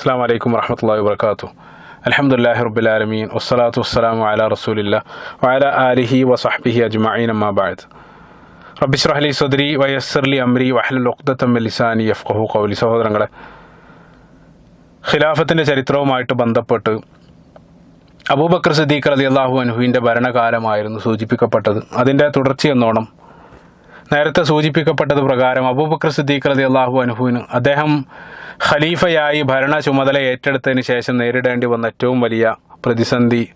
അസ്സാം വലൈക്കും വർഹമത്തല്ലാ വാത്തു അലഹമുല്ലാഹി റബുലാലമീൻ വസ്സലാത്തു വസ്സലാമു അല റസൂലില്ല വഅല ആലിഹി വസഹ്ബിഹി അജ്മഈൻ അമ്മാബായത് ബഅദ്. റബ്ബിഷ്റഹ്ലി സദ്രി വയസ്സർലി അംരി വഹ്ലുൽ ഉഖ്ദത്തം മിൻ ലിസാനി യഫ്ഖഹു ഖൗലി. സഹോദരങ്ങളെ ഖിലാഫത്തിന്റെ ചരിത്രവുമായിട്ട് ബന്ധപ്പെട്ട് അബൂബക്കർ സിദ്ദീഖ് അലി അള്ളാഹു അനുഹുവിന്റെ ഭരണകാലമായിരുന്നു സൂചിപ്പിക്കപ്പെട്ടത്. അതിന്റെ തുടർച്ചയെന്നോണം നേരത്തെ സൂചിപ്പിക്കപ്പെട്ടത് പ്രകാരം അബൂബക്കർ സിദ്ദീഖ് റതി അള്ളാഹു അനുഹുവിന് അദ്ദേഹം ഖലീഫയായി ഭരണ ചുമതല ഏറ്റെടുത്തതിന് ശേഷം നേരിടേണ്ടി വന്ന ഏറ്റവും വലിയ പ്രതിസന്ധി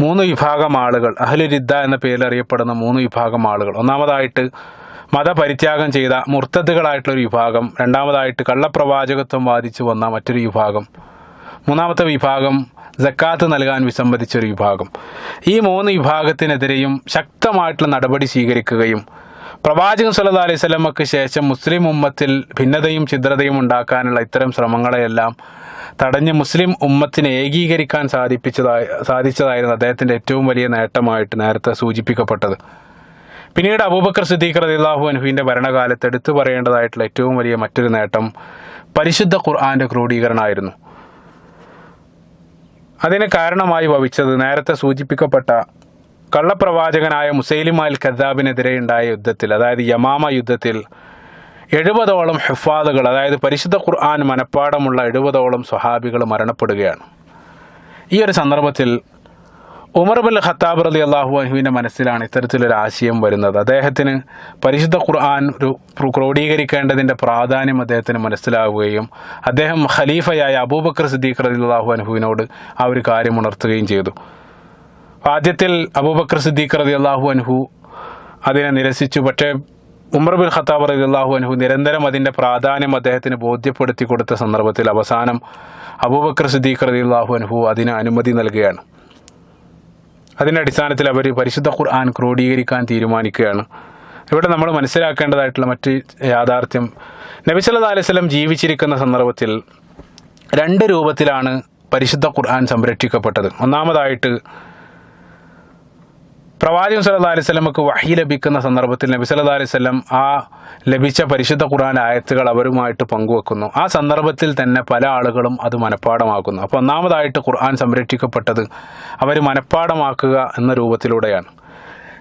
മൂന്ന് വിഭാഗം ആളുകൾ. അഹ്ലുരിദ്ദ എന്ന പേരിൽ അറിയപ്പെടുന്ന മൂന്ന് വിഭാഗം ആളുകൾ. ഒന്നാമതായിട്ട് മതപരിത്യാഗം ചെയ്ത മുർത്തദ്ദുകളായിട്ടുള്ളൊരു വിഭാഗം. രണ്ടാമതായിട്ട് കള്ളപ്രവാചകത്വം വാദിച്ചു വന്ന മറ്റൊരു വിഭാഗം. മൂന്നാമത്തെ വിഭാഗം ജക്കാത്ത് നൽകാൻ വിസമ്മതിച്ചൊരു വിഭാഗം. ഈ മൂന്ന് വിഭാഗത്തിനെതിരെയും ശക്തമായിട്ടുള്ള നടപടി സ്വീകരിക്കുകയും പ്രവാചകൻ സല്ലല്ലാഹു അലൈഹി സ്വലമക്ക് ശേഷം മുസ്ലിം ഉമ്മത്തിൽ ഭിന്നതയും ഛിദ്രതയും ഉണ്ടാക്കാനുള്ള ഇത്തരം ശ്രമങ്ങളെയെല്ലാം തടഞ്ഞ് മുസ്ലിം ഉമ്മത്തിനെ ഏകീകരിക്കാൻ സാധിപ്പിച്ചതായി സാധിച്ചതായിരുന്നു അദ്ദേഹത്തിന്റെ ഏറ്റവും വലിയ നേട്ടമായിട്ട് നേരത്തെ സൂചിപ്പിക്കപ്പെട്ടത്. പിന്നീട് അബൂബക്കർ സിദ്ദീഖ് റളിയല്ലാഹു അൻഹുവിന്റെ ഭരണകാലത്ത് എടുത്തു പറയേണ്ടതായിട്ടുള്ള ഏറ്റവും വലിയ മറ്റൊരു നേട്ടം പരിശുദ്ധ ഖുർആന്റെ ക്രോഡീകരണമായിരുന്നു. അതിന് കാരണമായി ഭവിച്ചത് നേരത്തെ സൂചിപ്പിക്കപ്പെട്ട കള്ളപ്രവാചകനായ മുസൈലിമാൽ ഖദ്ദാബിനെതിരെ ഉണ്ടായ യുദ്ധത്തിൽ അതായത് യമാമ യുദ്ധത്തിൽ എഴുപതോളം ഹെഫാദുകൾ അതായത് പരിശുദ്ധ ഖുർആൻ മനഃപ്പാടമുള്ള എഴുപതോളം സ്വഹാബികൾ മരണപ്പെടുകയാണ്. ഈ ഒരു സന്ദർഭത്തിൽ ഉമർ ബുൽ ഖത്താബ് റലി അള്ളാഹു അഹുവിന്റെ മനസ്സിലാണ് ഇത്തരത്തിലൊരു ആശയം വരുന്നത്. അദ്ദേഹത്തിന് പരിശുദ്ധ ഖുർആൻ ഒരു ക്രോഡീകരിക്കേണ്ടതിന്റെ പ്രാധാന്യം അദ്ദേഹത്തിന് മനസ്സിലാവുകയും അദ്ദേഹം ഖലീഫയായ അബൂബക്കർ സിദ്ദീഖ് റലി അള്ളാഹു അനഹുവിനോട് ആ ഒരു കാര്യം ഉണർത്തുകയും ചെയ്തു. ആദ്യത്തിൽ അബൂബക്കർ സിദ്ദീഖ് റതി അള്ളാഹു അൻഹു അതിനെ നിരസിച്ചു. പക്ഷേ ഉമർ ബിൻ ഖത്താബ് റതി അള്ളാഹു അൻഹു നിരന്തരം അതിന്റെ പ്രാധാന്യം അദ്ദേഹത്തിന് ബോധ്യപ്പെടുത്തി കൊടുത്ത സന്ദർഭത്തിൽ അവസാനം അബൂബക്കർ സിദ്ദീഖ് റതി അള്ളാഹു അൻഹു അതിന് അനുമതി നൽകുകയാണ്. അതിന്റെ അടിസ്ഥാനത്തിൽ അവർ പരിശുദ്ധ ഖുർആൻ ക്രോഡീകരിക്കാൻ തീരുമാനിക്കുകയാണ്. ഇവിടെ നമ്മൾ മനസ്സിലാക്കേണ്ടതായിട്ടുള്ള മറ്റ് യാഥാർത്ഥ്യം നബി സല്ലല്ലാഹു അലൈഹി വസല്ലം ജീവിച്ചിരിക്കുന്ന സന്ദർഭത്തിൽ രണ്ട് രൂപത്തിലാണ് പരിശുദ്ധ ഖുർആൻ സംരക്ഷിക്കപ്പെട്ടത്. ഒന്നാമതായിട്ട് പ്രവാചകൻ സല്ലല്ലാഹു അലൈഹി വസല്ലമക്ക് വഹി ലഭിക്കുന്ന സന്ദർഭത്തിൽ നബി സല്ലാ അലൈഹി സ്വലം ആ ലഭിച്ച പരിശുദ്ധ ഖുർആൻ ആയത്തുകൾ അവരുമായിട്ട് പങ്കുവെക്കുന്നു. ആ സന്ദർഭത്തിൽ തന്നെ പല ആളുകളും അത് മനഃപ്പാടമാക്കുന്നു. അപ്പോൾ ഒന്നാമതായിട്ട് ഖുർആൻ സംരക്ഷിക്കപ്പെട്ടത് അവർ മനഃപ്പാടമാക്കുക എന്ന രൂപത്തിലൂടെയാണ്.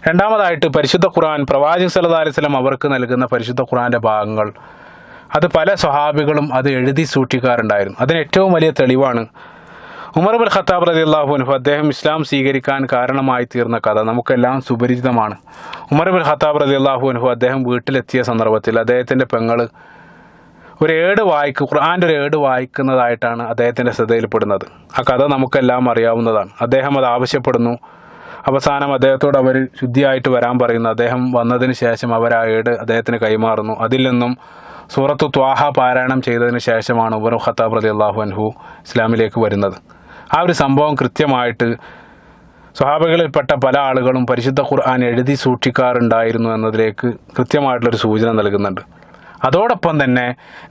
രണ്ടാമതായിട്ട് പരിശുദ്ധ ഖുർആൻ പ്രവാചകൻ സല്ലല്ലാഹു അലൈഹി സ്വലം അവർക്ക് നൽകുന്ന പരിശുദ്ധ ഖുർആന്റെ ഭാഗങ്ങൾ അത് പല സ്വഹാബികളും അത് എഴുതി സൂക്ഷിക്കാറുണ്ടായിരുന്നു. അതിന് ഏറ്റവും വലിയ തെളിവാണ് ഉമർ അബുൽ ഖത്താബ് റതി അള്ളാഹു അനുഹു അദ്ദേഹം ഇസ്ലാം സ്വീകരിക്കാൻ കാരണമായി തീർന്ന കഥ നമുക്കെല്ലാം സുപരിചിതമാണ്. ഉമർ അബുൽ ഖത്താബ് റതി അള്ളാഹു അനുഹു അദ്ദേഹം വീട്ടിലെത്തിയ സന്ദർഭത്തിൽ അദ്ദേഹത്തിന്റെ പെങ്ങൾ ഒരു ഏട് വായിക്ക് ഖുർആാന്റെ ഒരു ഏട് വായിക്കുന്നതായിട്ടാണ് അദ്ദേഹത്തിന്റെ ശ്രദ്ധയിൽപ്പെടുന്നത്. ആ കഥ നമുക്കെല്ലാം അറിയാവുന്നതാണ്. അദ്ദേഹം അത് ആവശ്യപ്പെടുന്നു. അവസാനം അദ്ദേഹത്തോട് അവർ ശുദ്ധിയായിട്ട് വരാൻ പറയുന്നു. അദ്ദേഹം വന്നതിന് ശേഷം അവർ ആ ഏട് അദ്ദേഹത്തിന് കൈമാറുന്നു. അതിൽ നിന്നും സൂറത്തു ത്വാഹ പാരായണം ചെയ്തതിന് ശേഷമാണ് ഉബർ ഖത്താബ് റലി അള്ളാഹു അൻഹു ഇസ്ലാമിലേക്ക് വരുന്നത്. ആ ഒരു സംഭവം കൃത്യമായിട്ട് സ്വഹാബികളിൽപ്പെട്ട പല ആളുകളും പരിശുദ്ധ ഖുർആൻ എഴുതി സൂക്ഷിക്കാറുണ്ടായിരുന്നു എന്നതിലേക്ക് കൃത്യമായിട്ടുള്ളൊരു സൂചന നൽകുന്നുണ്ട്. അതോടൊപ്പം തന്നെ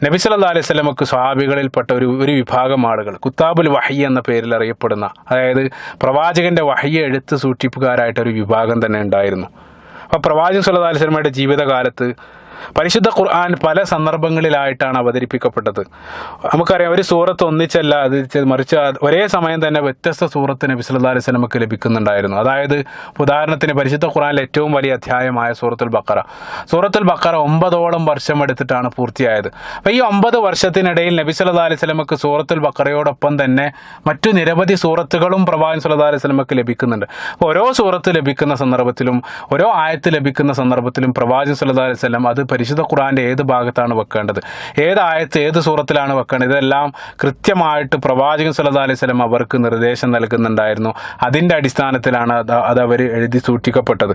നബി സല്ലല്ലാഹു അലൈഹി സ്വലമക്ക് സ്വഹാബികളിൽപ്പെട്ട ഒരു ഒരു വിഭാഗം ആളുകൾ കുത്താബുൽ വഹി എന്ന പേരിൽ അറിയപ്പെടുന്ന അതായത് പ്രവാചകന്റെ വഹിയെ എഴുത്ത് സൂക്ഷിപ്പുകാരായിട്ടൊരു വിഭാഗം തന്നെ ഉണ്ടായിരുന്നു. അപ്പോൾ പ്രവാചകൻ സല്ലല്ലാഹു അലൈഹി സ്വലമയുടെ ജീവിതകാലത്ത് പരിശുദ്ധ ഖുർആൻ പല സന്ദർഭങ്ങളിലായിട്ടാണ് അവതരിപ്പിക്കപ്പെട്ടത്. നമുക്കറിയാം ഒരു സൂറത്ത് ഒന്നിച്ചല്ല അത് മറിച്ച് ഒരേ സമയം തന്നെ വ്യത്യസ്ത സൂറത്ത് നബി സല്ലാ അലൈഹി വസല്ലമക്ക് ലഭിക്കുന്നുണ്ടായിരുന്നു. അതായത് ഉദാഹരണത്തിന് പരിശുദ്ധ ഖുർആനിലെ ഏറ്റവും വലിയ അധ്യായമായ സൂറത്തുൽ ബക്കറ സൂറത്തുൽ ബക്കറ ഒമ്പതോളം വർഷം എടുത്തിട്ടാണ് പൂർത്തിയായത്. അപ്പോൾ ഈ ഒമ്പത് വർഷത്തിനിടയിൽ നബി സല്ലാ അലൈഹി സ്വലമക്ക് സൂറത്തുൽ ബക്കറയോടൊപ്പം തന്നെ മറ്റു നിരവധി സൂറത്തുകളും പ്രവാചകൻ സല്ലാ അലൈഹി സ്വലമക്ക് ലഭിക്കുന്നുണ്ട്. അപ്പോൾ ഓരോ സൂറത്ത് ലഭിക്കുന്ന സന്ദർഭത്തിലും ഓരോ ആയത്ത് ലഭിക്കുന്ന സന്ദർഭത്തിലും പ്രവാചൻ സല്ലാ അലൈഹി സ്വലം അത് പരിശുദ്ധ ഖുറാന്റെ ഏത് ഭാഗത്താണ് വെക്കേണ്ടത്? ഏത് ആയത്ത് ഏത് സൂറത്തിലാണ് വെക്കേണ്ടത്? ഇതെല്ലാം കൃത്യമായിട്ട് പ്രവാചകൻ സല്ലല്ലാഹു അലൈഹി സ്വലം അവർക്ക് നിർദ്ദേശം നൽകുന്നുണ്ടായിരുന്നു. അതിന്റെ അടിസ്ഥാനത്തിലാണ് അത് അത് അവർ എഴുതി സൂക്ഷിക്കപ്പെട്ടത്.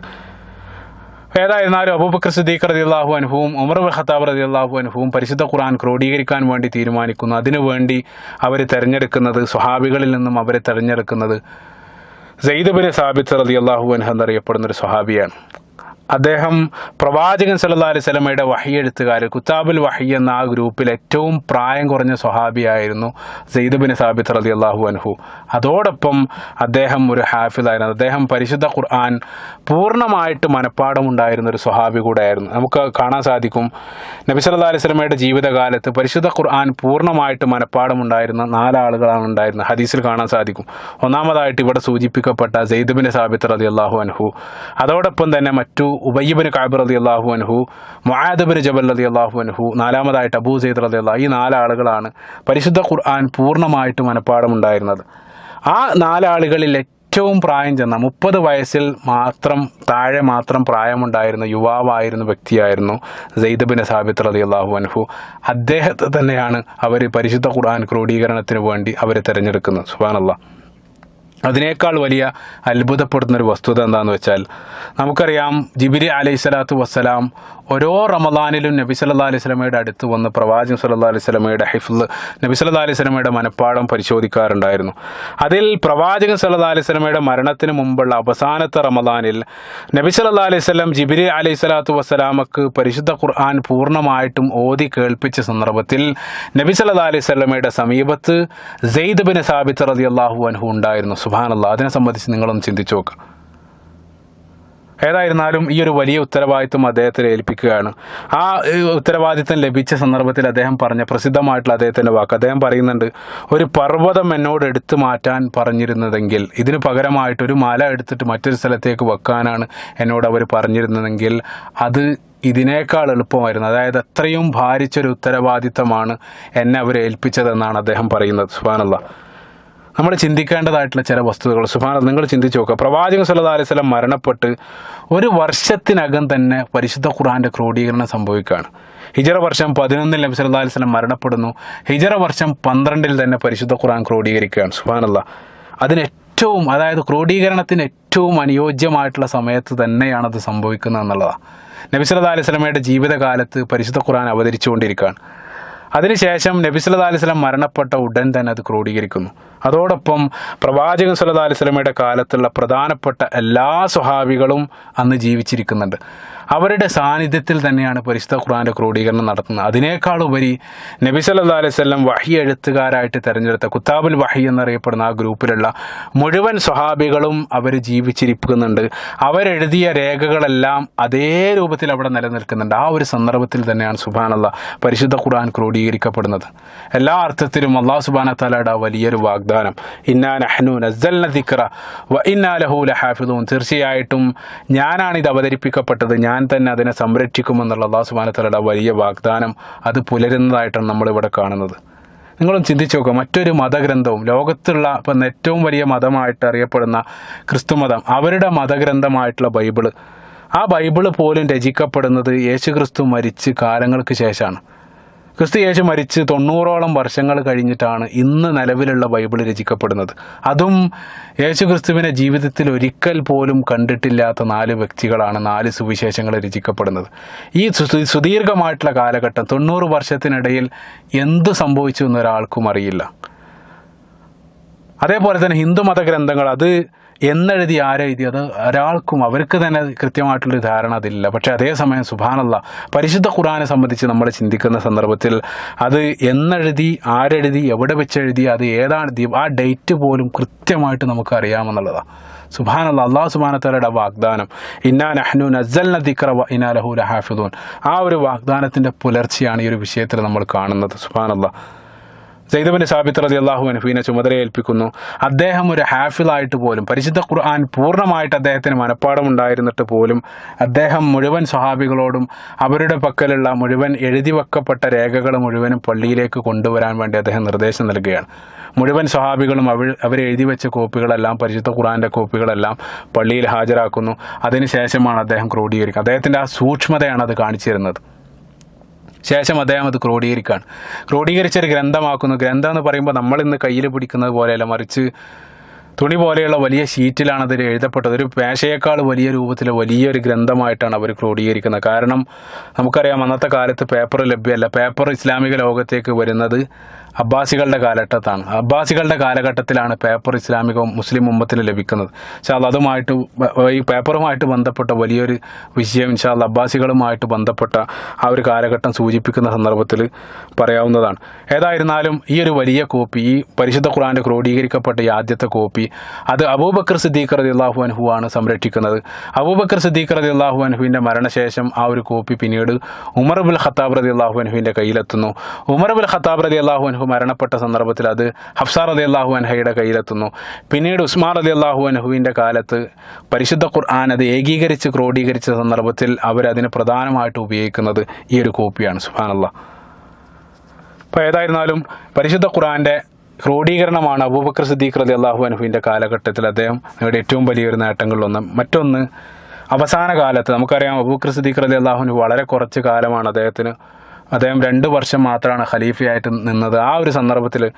ഏതായിരുന്നാലും അബൂബക്കർ സിദ്ദീഖ് റളിയല്ലാഹു അനുഭവം ഉമർ ഖത്താബ് റളിയല്ലാഹു അനുഭവം പരിശുദ്ധ ഖുർആൻ ക്രോഡീകരിക്കാൻ വേണ്ടി തീരുമാനിക്കുന്നു. അതിനുവേണ്ടി അവർ തിരഞ്ഞെടുക്കുന്നത് സ്വഹാബികളിൽ നിന്നും അവരെ തിരഞ്ഞെടുക്കുന്നത് സെയ്ദബിന് സാബിത്ത് റളിയല്ലാഹു അൻഹു എന്നറിയപ്പെടുന്ന ഒരു സ്വഹാബിയാണ്. അദ്ദേഹം പ്രവാചകൻ സല്ലാ അലൈഹി സ്വലമയുടെ വഹി എഴുത്തുകാർ കുത്താബുൽ വഹി എന്ന ആ ഗ്രൂപ്പിൽ ഏറ്റവും പ്രായം കുറഞ്ഞ സ്വഹാബിയായിരുന്നു സെയ്ദുബിൻ സാബിത്ത് റലി അള്ളാഹു അൻഹു. അതോടൊപ്പം അദ്ദേഹം ഒരു ഹാഫിദായിരുന്നു. അദ്ദേഹം പരിശുദ്ധ ഖുർആൻ പൂർണമായിട്ട് മനഃപ്പാടമുണ്ടായിരുന്ന ഒരു സ്വഹാബി കൂടെയായിരുന്നു. നമുക്ക് കാണാൻ സാധിക്കും നബി സല്ലാ അലൈഹി സ്വലമയുടെ ജീവിതകാലത്ത് പരിശുദ്ധ ഖുർആൻ പൂർണമായിട്ട് മനഃപ്പാടമുണ്ടായിരുന്ന നാലാളുകളാണ് ഉണ്ടായിരുന്നത്. ഹദീസിൽ കാണാൻ സാധിക്കും. ഒന്നാമതായിട്ട് ഇവിടെ സൂചിപ്പിക്കപ്പെട്ട സെയ്ദുബിൻ സാബിത്ത് റലി അള്ളാഹു അൻഹു. അതോടൊപ്പം തന്നെ മറ്റു ഉബയ്യബിന് കാബിർ റതി അള്ളാഹു അൻഹു മുഹാദബിന് ജബൽ റതി അള്ളാഹു അൻഹു നാലാമതായിട്ട് അബൂ സെയ്ദ് റതി അള്ളാഹു ഈ നാലാളുകളാണ് പരിശുദ്ധ ഖുർആൻ പൂർണമായിട്ട് മനഃപ്പാടമുണ്ടായിരുന്നത് ആ നാലാളുകളിൽ ഏറ്റവും പ്രായം ചെന്ന മുപ്പത് വയസ്സിൽ മാത്രം താഴെ മാത്രം പ്രായമുണ്ടായിരുന്ന യുവാവായിരുന്ന വ്യക്തിയായിരുന്നു സെയ്ദ് ബിൻ സാബിത്ത് അലി അള്ളാഹു അൻഹു. അദ്ദേഹത്തെ തന്നെയാണ് അവർ പരിശുദ്ധ ഖുർആൻ ക്രോഡീകരണത്തിന് വേണ്ടി അവരെ തിരഞ്ഞെടുക്കുന്നത്. സുബാനല്ല അതിനേക്കാൾ വലിയ അത്ഭുതപ്പെടുന്ന ഒരു വസ്തുത എന്താണെന്ന് വെച്ചാൽ നമുക്കറിയാം ജിബിരി അലൈഹി സ്വലാത്തു വസ്സലാം ഓരോ റമദാനിലും നബി സല്ലാ അലൈഹി സ്വലമയുടെ അടുത്ത് വന്ന് പ്രവാചകൻ സല്ലാ അലൈഹി സ്വലമയുടെ ഹിഫ്ല് നബി സല്ലാ അലൈഹി സ്വലമയുടെ മനഃപ്പാടം പരിശോധിക്കാറുണ്ടായിരുന്നു. അതിൽ പ്രവാചകൻ സല്ലാ അലൈഹി സ്വലമയുടെ മരണത്തിന് മുമ്പുള്ള അവസാനത്തെ റമദാനിൽ നബി സല്ലാ അലൈഹി സ്വലം ജിബിരി അലൈഹി സ്വലാത്തു വസ്സലാമക്ക് പരിശുദ്ധ ഖുർആൻ പൂർണമായിട്ടും ഓതി കേൾപ്പിച്ച സന്ദർഭത്തിൽ നബി സല്ലാ അലൈഹി സ്വലമയുടെ സമീപത്ത് സെയ്ദ് ബിൻ സാബിത്ത് റതി അള്ളാഹു അൻഹു ഉണ്ടായിരുന്നു. സുബാനല്ല അതിനെ സംബന്ധിച്ച് നിങ്ങളൊന്ന് ചിന്തിച്ചു നോക്കുക ഏതായിരുന്നാലും ഈ ഒരു വലിയ ഉത്തരവാദിത്വം അദ്ദേഹത്തെ ഏൽപ്പിക്കുകയാണ്. ആ ഉത്തരവാദിത്വം ലഭിച്ച സന്ദർഭത്തിൽ അദ്ദേഹം പറഞ്ഞ പ്രസിദ്ധമായിട്ടുള്ള അദ്ദേഹത്തിന്റെ വാക്ക്. അദ്ദേഹം പറയുന്നുണ്ട് ഒരു പർവതം എന്നോട് എടുത്തു മാറ്റാൻ പറഞ്ഞിരുന്നതെങ്കിൽ ഇതിന് പകരമായിട്ട് ഒരു മല എടുത്തിട്ട് മറ്റൊരു സ്ഥലത്തേക്ക് വെക്കാനാണ് എന്നോട് അവർ പറഞ്ഞിരുന്നതെങ്കിൽ അത് ഇതിനേക്കാൾ എളുപ്പമായിരുന്നു. അതായത് അത്രയും ഭാരിച്ചൊരു ഉത്തരവാദിത്തമാണ് എന്നെ അവർ ഏൽപ്പിച്ചതെന്നാണ് അദ്ദേഹം പറയുന്നത്. സുബാനല്ല നമ്മൾ ചിന്തിക്കേണ്ടതായിട്ടുള്ള ചില വസ്തുതകൾ. സുഭാന നിങ്ങൾ ചിന്തിച്ച് നോക്കുക. പ്രവാചകൻ സല്ലല്ലാഹു അലൈഹി വസല്ലം മരണപ്പെട്ട് ഒരു വർഷത്തിനകം തന്നെ പരിശുദ്ധ ഖുർആന്റെ ക്രോഡീകരണം സംഭവിക്കുകയാണ്. ഹിജറ വർഷം പതിനൊന്നിൽ നബി സല്ലാ സ്വലം മരണപ്പെടുന്നു. ഹിജറ വർഷം പന്ത്രണ്ടിൽ തന്നെ പരിശുദ്ധ ഖുർആൻ ക്രോഡീകരിക്കുകയാണ്. സുബാനല്ല അതിന് ഏറ്റവും അതായത് ക്രോഡീകരണത്തിന് ഏറ്റവും അനുയോജ്യമായിട്ടുള്ള സമയത്ത് തന്നെയാണ് അത് സംഭവിക്കുന്നത് എന്നുള്ളതാണ്. നബി സല്ലാ അലൈഹി വസല്ലമയുടെ ജീവിതകാലത്ത് പരിശുദ്ധ ഖുർആൻ അവതരിച്ചുകൊണ്ടിരിക്കുകയാണ്. അതിനുശേഷം നബി അലൈഹി വസല്ലം മരണപ്പെട്ട ഉടൻ തന്നെ അത് ക്രോഡീകരിക്കുന്നു. അതോടൊപ്പം പ്രവാചകൻ സല്ലാ അലൈഹി വസല്ലമയുടെ കാലത്തുള്ള പ്രധാനപ്പെട്ട എല്ലാ സ്വഹാബികളും അന്ന് ജീവിച്ചിരിക്കുന്നുണ്ട്. അവരുടെ സാന്നിധ്യത്തിൽ തന്നെയാണ് പരിശുദ്ധ ഖുറാന്റെ ക്രോഡീകരണം നടത്തുന്നത്. അതിനേക്കാൾ ഉപരി നബി സല്ലാ അലൈഹി വസല്ലം വഹി എഴുത്തുകാരായിട്ട് തിരഞ്ഞെടുത്ത കുത്താബുൽ വഹി എന്നറിയപ്പെടുന്ന ആ ഗ്രൂപ്പിലുള്ള മുഴുവൻ സ്വഹാബികളും അവർ ജീവിച്ചിരിക്കുന്നുണ്ട്. അവരെഴുതിയ രേഖകളെല്ലാം അതേ രൂപത്തിൽ അവിടെ നിലനിൽക്കുന്നുണ്ട്. ആ ഒരു സന്ദർഭത്തിൽ തന്നെയാണ് സുബാനുള്ള പരിശുദ്ധ ഖുറാൻ ക്രോഡീകരിക്കപ്പെടുന്നത്. എല്ലാ അർത്ഥത്തിലും അള്ളാഹു സുബാന തലയുടെ വലിയൊരു വാഗ്ദാനം. ഇന്നാ നഹ്നു നസ്സൽന ദിക്റ വ ഇന്നാ ലഹു ലഹാഫിദൂൻ. തീർച്ചയായിട്ടും ഞാനാണ് ഇത് അവതരിപ്പിക്കപ്പെട്ടത്. ഞാൻ തന്നെ അതിനെ സംരക്ഷിക്കുമെന്നുള്ള അള്ളാഹു സുബാനത്തലയുടെ വലിയ വാഗ്ദാനം അത് പുലരുന്നതായിട്ടാണ് നമ്മളിവിടെ കാണുന്നത്. നിങ്ങളും ചിന്തിച്ചു നോക്കുക. മറ്റൊരു മതഗ്രന്ഥവും ലോകത്തുള്ള ഇപ്പം ഏറ്റവും വലിയ മതമായിട്ട് അറിയപ്പെടുന്ന ക്രിസ്തുമതം അവരുടെ മതഗ്രന്ഥമായിട്ടുള്ള ബൈബിൾ. ആ ബൈബിൾ പോലും രചിക്കപ്പെടുന്നത് യേശു ക്രിസ്തു മരിച്ച് കാലങ്ങൾക്ക് ശേഷമാണ്. ക്രിസ്തു യേശു മരിച്ച് തൊണ്ണൂറോളം വർഷങ്ങൾ കഴിഞ്ഞിട്ടാണ് ഇന്ന് നിലവിലുള്ള ബൈബിൾ രചിക്കപ്പെടുന്നത്. അതും യേശു ക്രിസ്തുവിനെ ജീവിതത്തിൽ ഒരിക്കൽ പോലും കണ്ടിട്ടില്ലാത്ത നാല് വ്യക്തികളാണ് നാല് സുവിശേഷങ്ങൾ രചിക്കപ്പെടുന്നത്. ഈ സുദീർഘമായിട്ടുള്ള കാലഘട്ടം തൊണ്ണൂറ് വർഷത്തിനിടയിൽ എന്ത് സംഭവിച്ചു എന്നൊരാൾക്കും അറിയില്ല. അതേപോലെ തന്നെ ഹിന്ദു മതഗ്രന്ഥങ്ങൾ അത് എന്നെഴുതി ആരെഴുതി അത് ഒരാൾക്കും അവർക്ക് തന്നെ കൃത്യമായിട്ടുള്ളൊരു ധാരണ അതില്ല. പക്ഷേ അതേസമയം സുബാനല്ല പരിശുദ്ധ ഖുറാനെ സംബന്ധിച്ച് നമ്മൾ ചിന്തിക്കുന്ന സന്ദർഭത്തിൽ അത് എന്നെഴുതി ആരെഴുതി എവിടെ വെച്ചെഴുതി അത് ഏതാണ് ആ ഡേറ്റ് പോലും കൃത്യമായിട്ട് നമുക്ക് അറിയാമെന്നുള്ളതാണ് സുബാനല്ല അള്ളാഹു സുബാനത്തലയുടെ വാഗ്ദാനം ഇന്നാ നഹ്നു നസൽ വ ഇന്നാ ലഹു ലഹാഫിദൂൻ. ആ ഒരു വാഗ്ദാനത്തിന്റെ പുലർച്ചയാണ് ഈ ഒരു വിഷയത്തിൽ നമ്മൾ കാണുന്നത്. സുബാനല്ല സൈദബിന് സാബിത്ത് റതി അള്ളാഹു അനഫീനെ ചുമതലയേൽപ്പിക്കുന്നു. അദ്ദേഹം ഒരു ഹാഫിലായിട്ട് പോലും പരിശുദ്ധ ഖുർആൻ പൂർണമായിട്ട് അദ്ദേഹത്തിന് മനഃപ്പാടം ഉണ്ടായിരുന്നിട്ട് പോലും അദ്ദേഹം മുഴുവൻ സ്വഹാബികളോടും അവരുടെ പക്കലുള്ള മുഴുവൻ എഴുതി വെക്കപ്പെട്ട രേഖകൾ മുഴുവനും പള്ളിയിലേക്ക് കൊണ്ടുവരാൻ വേണ്ടി അദ്ദേഹം നിർദ്ദേശം നൽകുകയാണ്. മുഴുവൻ സ്വഹാബികളും അവർ എഴുതി വെച്ച കോപ്പികളെല്ലാം പരിശുദ്ധ ഖുർആന്റെ കോപ്പികളെല്ലാം പള്ളിയിൽ ഹാജരാക്കുന്നു. അതിനുശേഷമാണ് അദ്ദേഹം ക്രോഡീകരിക്കുക. അദ്ദേഹത്തിന്റെ ആ സൂക്ഷ്മതയാണ് അത് കാണിച്ചു തരുന്നത് ശേഷം അദ്ദേഹം അത് ക്രോഡീകരിക്കുകയാണ്. ക്രോഡീകരിച്ചൊരു ഗ്രന്ഥമാക്കുന്നു. ഗ്രന്ഥം എന്ന് പറയുമ്പോൾ നമ്മൾ ഇന്ന് കയ്യിൽ പിടിക്കുന്നത് പോലെയല്ല മറിച്ച് തുണി പോലെയുള്ള വലിയ ഷീറ്റിലാണ് അതിൽ എഴുതപ്പെട്ടത്. ഒരു പേശയേക്കാൾ വലിയ രൂപത്തിൽ വലിയൊരു ഗ്രന്ഥമായിട്ടാണ് അവർ ക്രോഡീകരിക്കുന്നത്. കാരണം നമുക്കറിയാം അന്നത്തെ കാലത്ത് പേപ്പർ ലഭ്യമല്ല. പേപ്പർ ഇസ്ലാമിക ലോകത്തേക്ക് വരുന്നത് അബ്ബാസികളുടെ കാലഘട്ടത്താണ്. അബ്ബാസികളുടെ കാലഘട്ടത്തിലാണ് പേപ്പർ ഇസ്ലാമികവും മുസ്ലിം ഉമ്മത്തിന് ലഭിക്കുന്നത്. ഇൻഷാല്ല അതുമായിട്ട് ഈ പേപ്പറുമായിട്ട് ബന്ധപ്പെട്ട വലിയൊരു വിഷയം ഇൻഷാല്ല അബ്ബാസികളുമായിട്ട് ബന്ധപ്പെട്ട ആ ഒരു കാലഘട്ടം സൂചിപ്പിക്കുന്ന സന്ദർഭത്തിൽ പറയാവുന്നതാണ്. ഏതായിരുന്നാലും ഈ ഒരു വലിയ കോപ്പി ഈ പരിശുദ്ധ ഖുറാന്റെ ക്രോഡീകരിക്കപ്പെട്ട ഈ ആദ്യത്തെ കോപ്പി അത് അബൂബക്കർ സിദ്ദീഖ് റതി അള്ളാഹു അൻഹു ആണ് സംരക്ഷിക്കുന്നത്. അബൂബക്കർ സിദ്ദീഖ് റതി അള്ളാഹു അൻഹുവിന്റെ മരണശേഷം ആ ഒരു കോപ്പി പിന്നീട് ഉമർ ബുൽ ഖത്താബ് റതി അള്ളാഹു അൻഹുവിന്റെ കയ്യിലെത്തുന്നു. ഉമർ ബുൽ ഖത്താബ് റതി അള്ളാഹു അൻഹു മരണപ്പെട്ട സന്ദർഭത്തിൽ അത് ഹഫ്സാർ അലി അള്ളാഹു അൻഹയുടെ കയ്യിലെത്തുന്നു. പിന്നീട് ഉസ്മാർ അലി അള്ളാഹു അൻഹുവിന്റെ കാലത്ത് പരിശുദ്ധ ഖുർആൻ അത് ഏകീകരിച്ച് ക്രോഡീകരിച്ച സന്ദർഭത്തിൽ അവരതിന് പ്രധാനമായിട്ട് ഉപയോഗിക്കുന്നത് ഈ ഒരു കോപ്പിയാണ്. സുഹാനല്ല അപ്പോൾ ഏതായിരുന്നാലും പരിശുദ്ധ ഖുർആന്റെ ക്രോഡീകരണമാണ് അബൂബക്കർ സിദ്ദീഖ് അലി അള്ളാഹു അനുഹുവിന്റെ കാലഘട്ടത്തിൽ അദ്ദേഹം നേടിയ ഏറ്റവും വലിയൊരു നേട്ടങ്ങളിലൊന്ന്. മറ്റൊന്ന് അവസാന കാലത്ത് നമുക്കറിയാം അബൂബക്കർ സിദ്ദീഖ് അലി അള്ളാഹുവിന് വളരെ കുറച്ച് കാലമാണ് അദ്ദേഹത്തിന് അദ്ദേഹം രണ്ട് വർഷം മാത്രമാണ് ഖലീഫയായിട്ട് നിന്നത്. ആ ഒരു സന്ദർഭത്തിൽ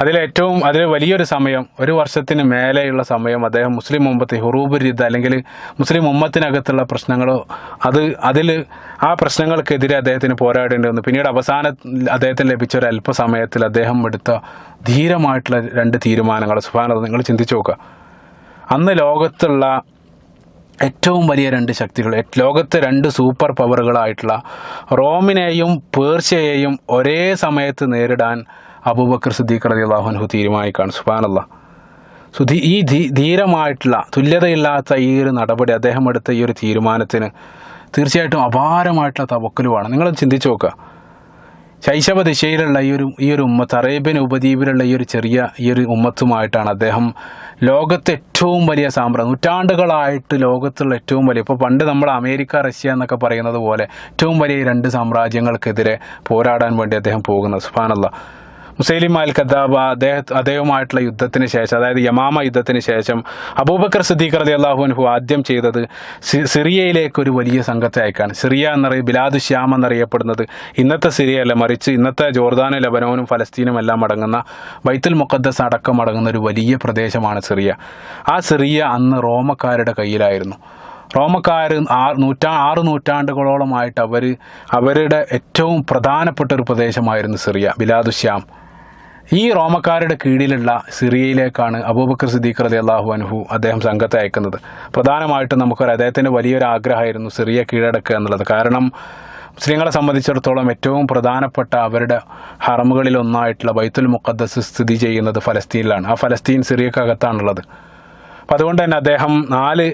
അതിലേറ്റവും അതിൽ വലിയൊരു സമയം ഒരു വർഷത്തിന് മേലെയുള്ള സമയം അദ്ദേഹം മുസ്ലിം ഉമ്മത്ത് ഹുറൂബ് രിദ് അല്ലെങ്കിൽ മുസ്ലിം ഉമ്മത്തിനകത്തുള്ള പ്രശ്നങ്ങളോ അത് അതിൽ ആ പ്രശ്നങ്ങൾക്കെതിരെ അദ്ദേഹത്തിന് പോരാടേണ്ടി വന്നു പിന്നീട് അവസാന അദ്ദേഹത്തിന് ലഭിച്ച ഒരു അല്പസമയത്തിൽ അദ്ദേഹം എടുത്ത ധീരമായിട്ടുള്ള രണ്ട് തീരുമാനങ്ങൾ. സുഭാനത നിങ്ങൾ ചിന്തിച്ചു നോക്കുക. അന്ന് ലോകത്തുള്ള ഏറ്റവും വലിയ രണ്ട് ശക്തികൾ ലോകത്തെ രണ്ട് സൂപ്പർ പവറുകളായിട്ടുള്ള റോമിനെയും പേർഷ്യയെയും ഒരേ സമയത്ത് നേരിടാൻ അബൂബക്കർ സിദ്ദീഖ് റതി അള്ളാഹുനഹു തീരുമാനിക്കുകയാണ്. സുബാനല്ല സുധി ഈ ധീരമായിട്ടുള്ള തുല്യതയില്ലാത്ത ഈ ഒരു നടപടി അദ്ദേഹം എടുത്ത ഈ ഒരു തീരുമാനത്തിന് തീർച്ചയായിട്ടും അപാരമായിട്ടുള്ള തവക്കലുമാണ്. നിങ്ങൾ ചിന്തിച്ചു നോക്കുക. ശൈശവ ദിശയിലുള്ള ഈ ഒരു ഈ ഒരു ഉമ്മത്ത് അറേബ്യൻ ഉപദ്വീപിലുള്ള ഈ ഒരു ചെറിയ ഈ ഒരു ഉമ്മത്തുമായിട്ടാണ് അദ്ദേഹം ലോകത്തെ ഏറ്റവും വലിയ സാമ്രാജ്യം നൂറ്റാണ്ടുകളായിട്ട് ലോകത്തുള്ള ഏറ്റവും വലിയ ഇപ്പോൾ പണ്ട് നമ്മൾ അമേരിക്ക റഷ്യ എന്നൊക്കെ പറയുന്നത് പോലെ ഏറ്റവും വലിയ രണ്ട് സാമ്രാജ്യങ്ങൾക്കെതിരെ പോരാടാൻ വേണ്ടി അദ്ദേഹം പോകുന്നത്. സുഫാനല്ല മുസൈലിം അൽ ഖദ്ദാബ് അദ്ദേഹ അദ്ദേഹവുമായിട്ടുള്ള യുദ്ധത്തിന് ശേഷം അതായത് യമാമ യുദ്ധത്തിന് ശേഷം അബൂബക്കർ സിദ്ദീഖ് റതി അള്ളാഹു അൻഹു ആദ്യം ചെയ്തത് സിറിയയിലേക്ക് ഒരു വലിയ സംഘത്തെ അയക്കാണ് സിറിയ എന്നറിയ ബിലാദു ശ്യാം എന്നറിയപ്പെടുന്നത് ഇന്നത്തെ സിറിയ അല്ല മറിച്ച് ഇന്നത്തെ ജോർദാനും ലബനോനും ഫലസ്തീനും എല്ലാം അടങ്ങുന്ന ബൈത്തുൽ മുഖദ്ദസ് അടക്കം അടങ്ങുന്ന ഒരു വലിയ പ്രദേശമാണ് സിറിയ. ആ സിറിയ അന്ന് റോമക്കാരുടെ കയ്യിലായിരുന്നു. റോമക്കാർ ആറ് നൂറ്റാ ആറ് നൂറ്റാണ്ടുകളോളമായിട്ട് അവർ അവരുടെ ഏറ്റവും പ്രധാനപ്പെട്ട ഒരു പ്രദേശമായിരുന്നു സിറിയ ബിലാദു ശ്യാം. ഈ റോമക്കാരുടെ കീഴിലുള്ള സിറിയയിലേക്കാണ് അബൂബക്കർ സിദ്ദീഖ് അലി അള്ളാഹു അനുഹു അദ്ദേഹം സംഘത്തെ അയക്കുന്നത്. പ്രധാനമായിട്ടും നമുക്കൊരു അദ്ദേഹത്തിന്റെ വലിയൊരു ആഗ്രഹമായിരുന്നു സിറിയ കീഴടക്കുക എന്നുള്ളത്. കാരണം മുസ്ലിങ്ങളെ സംബന്ധിച്ചിടത്തോളം ഏറ്റവും പ്രധാനപ്പെട്ട അവരുടെ ഹറമുകളിൽ ഒന്നായിട്ടുള്ള ബൈത്തുൽ മുഖദ്ദസ് സ്ഥിതി ചെയ്യുന്നത് ഫലസ്തീനിലാണ്. ആ ഫലസ്തീൻ സിറിയക്കകത്താണുള്ളത്. അപ്പം അതുകൊണ്ട് തന്നെ അദ്ദേഹം നാല്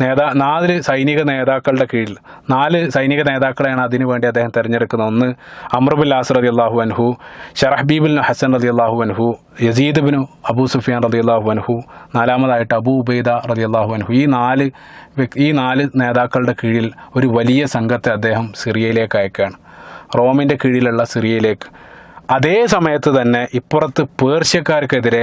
നേതാ നാല് സൈനിക നേതാക്കളുടെ കീഴിൽ നാല് സൈനിക നേതാക്കളെയാണ് അതിനു വേണ്ടി അദ്ദേഹം തിരഞ്ഞെടുക്കുന്നത്. ഒന്ന് അമ്രബുൽ ആസർ റതി അള്ളാഹു അൻഹു ഷറഹ്ബീബുൽ ഹസൻ റതി അള്ളാഹു അൻഹു യസീദ് ബിനു അബൂ സുഫിയാൻ റതി അള്ളാഹു അൻഹു നാലാമതായിട്ട് അബൂ ഉബൈദ റതി അള്ളാഹു അൻഹു. ഈ നാല് ഈ നാല് നേതാക്കളുടെ കീഴിൽ ഒരു വലിയ സംഘത്തെ അദ്ദേഹം സിറിയയിലേക്ക് അയക്കുകയാണ്. റോമിന്റെ കീഴിലുള്ള സിറിയയിലേക്ക് അതേ സമയത്ത് തന്നെ ഇപ്പുറത്ത് പേർഷ്യക്കാർക്കെതിരെ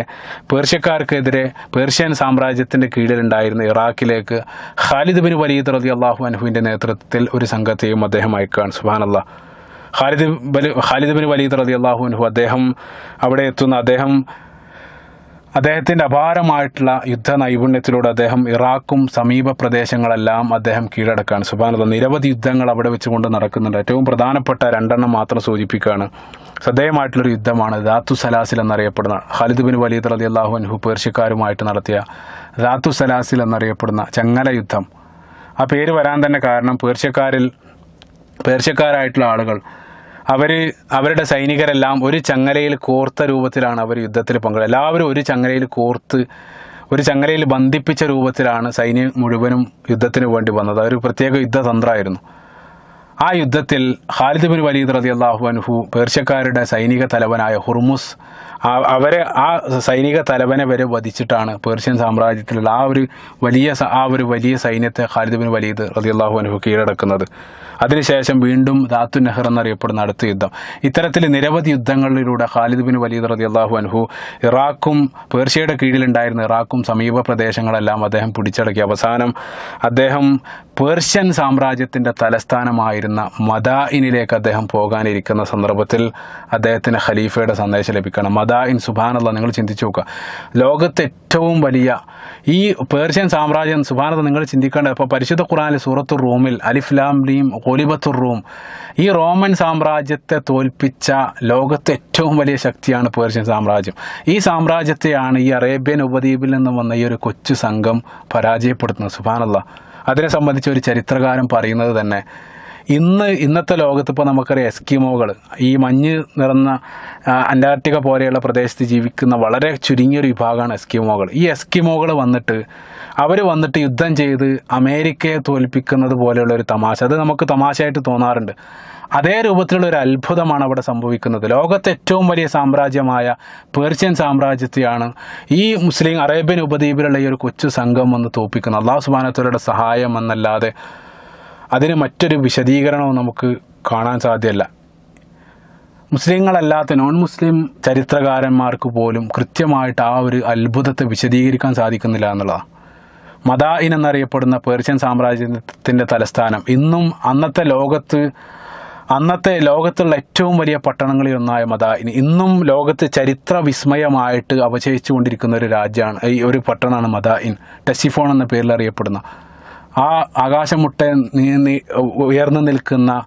പേർഷ്യക്കാർക്കെതിരെ പേർഷ്യൻ സാമ്രാജ്യത്തിന്റെ കീഴിലുണ്ടായിരുന്ന ഇറാഖിലേക്ക് ഖാലിദ് ബിൻ വലീദ് റതി അള്ളാഹു അൻഹുവിന്റെ നേതൃത്വത്തിൽ ഒരു സംഘത്തെയും അദ്ദേഹം അയക്കുകയാണ് സുബാനല്ല ഖാലിദ് ബലി ഖാലിദ് ബിൻ വലീദ് റതി അള്ളാഹു അൻഹു അദ്ദേഹം അവിടെ എത്തുന്ന അദ്ദേഹം അദ്ദേഹത്തിന്റെ അപാരമായിട്ടുള്ള യുദ്ധ നൈപുണ്യത്തിലൂടെ അദ്ദേഹം ഇറാഖും സമീപ പ്രദേശങ്ങളെല്ലാം അദ്ദേഹം കീഴടക്കാണ് സുബാനത നിരവധി യുദ്ധങ്ങൾ അവിടെ വെച്ചുകൊണ്ട് നടക്കുന്നുണ്ട്. ഏറ്റവും പ്രധാനപ്പെട്ട രണ്ടെണ്ണം മാത്രം സൂചിപ്പിക്കുകയാണ്. ശ്രദ്ധേയമായിട്ടുള്ളൊരു യുദ്ധമാണ് ദാത്തു സലാസിൽ എന്നറിയപ്പെടുന്ന ഖാലിദ് ബിൻ വലീദ് അലി അള്ളാഹു അൻഹു പേർഷ്യക്കാരുമായിട്ട് നടത്തിയ ദാത്തു സലാസിൽ എന്നറിയപ്പെടുന്ന ചങ്ങല യുദ്ധം. ആ പേര് വരാൻ തന്നെ കാരണം പേർഷ്യക്കാരിൽ പേർഷ്യക്കാരായിട്ടുള്ള ആളുകൾ അവർ അവരുടെ സൈനികരെല്ലാം ഒരു ചങ്ങലയിൽ കോർത്ത രൂപത്തിലാണ് അവർ യുദ്ധത്തിൽ പങ്കെടുക്കുക എല്ലാവരും ഒരു ചങ്ങലയിൽ കോർത്ത് ഒരു ചങ്ങലയിൽ ബന്ധിപ്പിച്ച രൂപത്തിലാണ് സൈന്യം മുഴുവനും യുദ്ധത്തിന് വേണ്ടി വന്നത്. അതൊരു പ്രത്യേക യുദ്ധതന്ത്രമായിരുന്നു. ആ യുദ്ധത്തിൽ ഖാലിദ് ബിൻ വലീദ് റതി അള്ളാഹു അൻഹു പേർഷ്യക്കാരുടെ സൈനിക തലവനായ ഹുർമുസ് അവരെ ആ സൈനിക തലവനെ വരെ വധിച്ചിട്ടാണ് പേർഷ്യൻ സാമ്രാജ്യത്തിലുള്ള ആ ഒരു വലിയ ആ ഒരു വലിയ സൈന്യത്തെ ഖാലിദ് ബിൻ വലീദ് അള്ളാഹു അൻഹു കീഴടക്കുന്നത്. അതിനുശേഷം വീണ്ടും ദാത്തു നെഹർ എന്നറിയപ്പെടുന്ന അടുത്ത യുദ്ധം. ഇത്തരത്തിൽ നിരവധി യുദ്ധങ്ങളിലൂടെ ഖാലിദ് ബിൻ വലീദ് അള്ളാഹു അൻഹു ഇറാഖും പേർഷ്യയുടെ കീഴിലുണ്ടായിരുന്ന ഇറാഖും സമീപ പ്രദേശങ്ങളെല്ലാം അദ്ദേഹം പിടിച്ചടക്കി. അവസാനം അദ്ദേഹം പേർഷ്യൻ സാമ്രാജ്യത്തിന്റെ തലസ്ഥാനമായിരുന്ന മദായിനിലേക്ക് അദ്ദേഹം പോകാനിരിക്കുന്ന സന്ദർഭത്തിൽ അദ്ദേഹത്തിന് ഖലീഫയുടെ സന്ദേശം ലഭിക്കണം. മദ മദാഇൻ സുബാനല്ല നിങ്ങൾ ചിന്തിച്ചു നോക്കുക. ലോകത്തെ ഏറ്റവും വലിയ ഈ പേർഷ്യൻ സാമ്രാജ്യം സുബാനത നിങ്ങൾ ചിന്തിക്കേണ്ടത് ഇപ്പോൾ പരിശുദ്ധ ഖുറാനിൽ സൂറത്തു റൂമിൽ അലിഫ്ലാം ലീം ഒലിബത്തുർ റൂം ഈ റോമൻ സാമ്രാജ്യത്തെ തോൽപ്പിച്ച ലോകത്തെ ഏറ്റവും വലിയ ശക്തിയാണ് പേർഷ്യൻ സാമ്രാജ്യം. ഈ സാമ്രാജ്യത്തെയാണ് ഈ അറേബ്യൻ ഉപദ്വീപിൽ നിന്ന് വന്ന ഈ ഒരു കൊച്ചു സംഘം പരാജയപ്പെടുത്തുന്നത് സുബാനല്ല അതിനെ സംബന്ധിച്ച് ഒരു ചരിത്രകാരൻ പറയുന്നത് തന്നെ ഇന്ന് ഇന്നത്തെ ലോകത്ത് ഇപ്പോൾ നമുക്കറിയാം എസ്കിമോകൾ ഈ മഞ്ഞ് നിറഞ്ഞ അന്റാർട്ടിക്ക പോലെയുള്ള പ്രദേശത്ത് ജീവിക്കുന്ന വളരെ ചുരുങ്ങിയൊരു വിഭാഗമാണ് എസ്കിമോകൾ ഈ എസ്കിമോകൾ വന്നിട്ട് അവർ വന്നിട്ട് യുദ്ധം ചെയ്ത് അമേരിക്കയെ തോൽപ്പിക്കുന്നത് പോലെയുള്ള ഒരു തമാശ. അത് നമുക്ക് തമാശയായിട്ട് തോന്നാറുണ്ട്. അതേ രൂപത്തിലുള്ള ഒരു അത്ഭുതമാണ് അവിടെ സംഭവിക്കുന്നത്. ലോകത്തെ ഏറ്റവും വലിയ സാമ്രാജ്യമായ പേർഷ്യൻ സാമ്രാജ്യത്തെയാണ് ഈ മുസ്ലിം അറേബ്യൻ ഉപദ്വീപിലുള്ള ഈ ഒരു കൊച്ചു സംഘം വന്ന് തോൽപ്പിക്കുന്നത്. അള്ളാഹു സുബാനത്തോരുടെ സഹായം എന്നല്ലാതെ അതിന് മറ്റൊരു വിശദീകരണവും നമുക്ക് കാണാൻ സാധ്യമല്ല മുസ്ലിങ്ങളല്ലാത്ത നോൺ മുസ്ലിം ചരിത്രകാരന്മാർക്ക് പോലും കൃത്യമായിട്ട് ആ ഒരു അത്ഭുതത്തെ വിശദീകരിക്കാൻ സാധിക്കുന്നില്ല എന്നുള്ളതാണ് മദായിൻ എന്നറിയപ്പെടുന്ന പേർഷ്യൻ സാമ്രാജ്യത്തിന്റെ തലസ്ഥാനം. ഇന്നും അന്നത്തെ ലോകത്ത് അന്നത്തെ ലോകത്തുള്ള ഏറ്റവും വലിയ പട്ടണങ്ങളിൽ ഒന്നായ മദായിൻ ഇന്നും ലോകത്ത് ചരിത്ര വിസ്മയമായിട്ട് അവശേഷിച്ചു കൊണ്ടിരിക്കുന്ന ഒരു രാജ്യമാണ് ഈ ഒരു പട്ടണമാണ് മദായിൻ ടെസിഫോൺ എന്ന പേരിൽ അറിയപ്പെടുന്ന ആ ആകാശമുട്ട ഉയർന്നു നിൽക്കുന്ന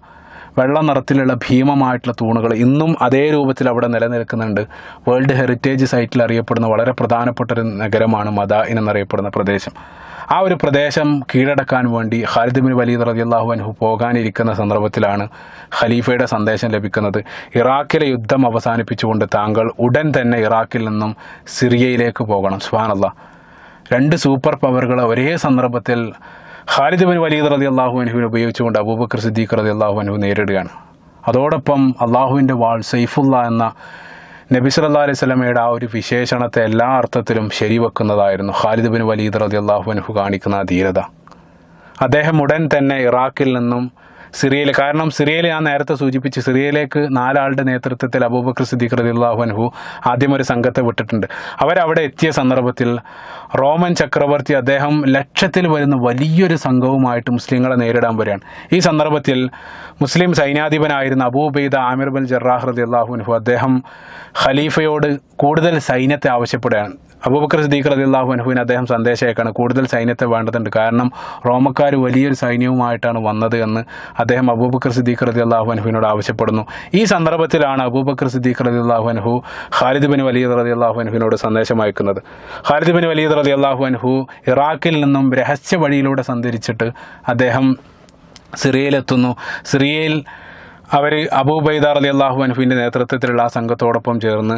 വെള്ള നിറത്തിലുള്ള ഭീമമായിട്ടുള്ള തൂണുകൾ ഇന്നും അതേ രൂപത്തിൽ അവിടെ നിലനിൽക്കുന്നുണ്ട്. വേൾഡ് ഹെറിറ്റേജ് സൈറ്റിൽ അറിയപ്പെടുന്ന വളരെ പ്രധാനപ്പെട്ട ഒരു നഗരമാണ് മദായിൻ എന്നറിയപ്പെടുന്ന പ്രദേശം. ആ ഒരു പ്രദേശം കീഴടക്കാൻ വേണ്ടി ഖാലിദ് ബിൻ വലീദ് റളിയല്ലാഹു അൻഹു പോകാനിരിക്കുന്ന സന്ദർഭത്തിലാണ് ഖലീഫയുടെ സന്ദേശം ലഭിക്കുന്നത്. ഇറാഖിലെ യുദ്ധം അവസാനിപ്പിച്ചുകൊണ്ട് താങ്കൾ ഉടൻ തന്നെ ഇറാഖിൽ നിന്നും സിറിയയിലേക്ക് പോകണം. സുഹാനല്ല രണ്ട് സൂപ്പർ പവറുകൾ ഒരേ സന്ദർഭത്തിൽ ഖാലിദ് ബിൻ വലീദ് റതി അള്ളാഹു അനുഹുവിനെ ഉപയോഗിച്ചുകൊണ്ട് അബൂബക്കർ സിദ്ദീഖ് റതി അള്ളാഹു അനുഹു നേരിടുകയാണ്. അതോടൊപ്പം അള്ളാഹുവിന്റെ വാൾ സൈഫുല്ല എന്ന നബി സല്ലാ അലൈഹി സ്വലമയുടെ ആ ഒരു വിശേഷണത്തെ എല്ലാ അർത്ഥത്തിലും ശരിവെക്കുന്നതായിരുന്നു ഖാലിദ് ബിൻ വലീദ് റതി അള്ളാഹു അനുഹു കാണിക്കുന്ന ധീരത. അദ്ദേഹം ഉടൻ തന്നെ ഇറാഖിൽ നിന്നും സിറിയയിൽ കാരണം സിറിയയിൽ ഞാൻ നേരത്തെ സൂചിപ്പിച്ച് സിറിയയിലേക്ക് നാലാളുടെ നേതൃത്വത്തിൽ അബൂബക്കർ സിദ്ദീഖ് അൻഹു ആദ്യം ഒരു സംഘത്തെ വിട്ടിട്ടുണ്ട്. അവരവിടെ എത്തിയ സന്ദർഭത്തിൽ റോമൻ ചക്രവർത്തി അദ്ദേഹം ലക്ഷത്തിൽ വരുന്ന വലിയൊരു സംഘവുമായിട്ട് മുസ്ലിങ്ങളെ നേരിടാൻ വരികയാണ്. ഈ സന്ദർഭത്തിൽ മുസ്ലിം സൈന്യാധിപനായിരുന്ന Abu Ubaidah Amir bin Jarrah അൻഹു അദ്ദേഹം ഖലീഫയോട് കൂടുതൽ സൈന്യത്തെ ആവശ്യപ്പെടുകയാണ്. അബൂബക്കർ സിദ്ദീഖ് റളിയല്ലാഹു അൻഹുവിന് അദ്ദേഹം സന്ദേശം അയക്കാണ് കൂടുതൽ സൈന്യത്തെ വേണ്ടതുണ്ട്. കാരണം റോമക്കാർ വലിയൊരു സൈന്യവുമായിട്ടാണ് വന്നത് എന്ന് അദ്ദേഹം അബൂബക്കർ സിദ്ദീഖ് റളിയല്ലാഹു അനഹുവിനോട് ആവശ്യപ്പെടുന്നു. ഈ സന്ദർഭത്തിലാണ് അബൂബക്കർ സിദ്ദീഖ് റളിയല്ലാഹു അൻഹു ഖാലിദ് ബിൻ വലീദ് റളിയല്ലാഹു അനഹുവിനോട് സന്ദേശം അയക്കുന്നത്. ഖാലിദ് ബിൻ വലീദ് റളിയല്ലാഹു അൻഹു ഇറാഖിൽ നിന്നും രഹസ്യ വഴിയിലൂടെ സഞ്ചരിച്ചിട്ട് അദ്ദേഹം സിറിയയിലെത്തുന്നു. സിറിയയിൽ അവർ അബൂബൈദ അള്ളാഹു അൻഹുവിന്റെ നേതൃത്വത്തിലുള്ള ആ സംഘത്തോടൊപ്പം ചേർന്ന്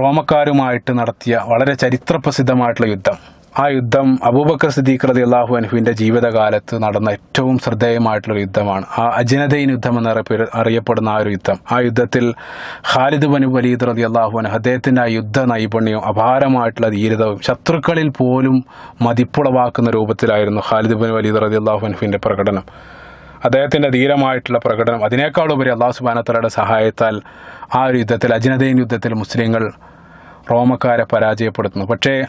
റോമക്കാരുമായിട്ട് നടത്തിയ വളരെ ചരിത്രപ്രസിദ്ധമായിട്ടുള്ള യുദ്ധം. ആ യുദ്ധം അബൂബക്കർ സിദ്ദീഖ് റതി അള്ളാഹു അനുഹുവിന്റെ ജീവിതകാലത്ത് നടന്ന ഏറ്റവും ശ്രദ്ധേയമായിട്ടുള്ള യുദ്ധമാണ്. ആ അജിനതയിൻ യുദ്ധം എന്ന അറിയപ്പെടുന്ന ആ ഒരു യുദ്ധം. ആ യുദ്ധത്തിൽ ഖാലിദ് ബനു വലീദ് റതി അള്ളാഹു അൻഹു അദ്ദേഹത്തിന്റെ ആ യുദ്ധ നൈപുണ്യവും അപാരമായിട്ടുള്ള ധീരതവും ശത്രുക്കളിൽ പോലും മതിപ്പുളവാക്കുന്ന രൂപത്തിലായിരുന്നു ഖാലിദ് ബനു വലീദ് റതി അള്ളാഹു അനുഹുവിന്റെ പ്രകടനം. അദ്ദേഹത്തിന്റെ ധീരമായിട്ടുള്ള പ്രകടനം. അതിനേക്കാളുപരി അള്ളാഹു സുബാനത്തലയുടെ സഹായത്താൽ ആ ഒരു യുദ്ധത്തിൽ അജ്നദൈൻ യുദ്ധത്തിൽ മുസ്ലിങ്ങൾ റോമക്കാരെ പരാജയപ്പെടുത്തുന്നു. പക്ഷേ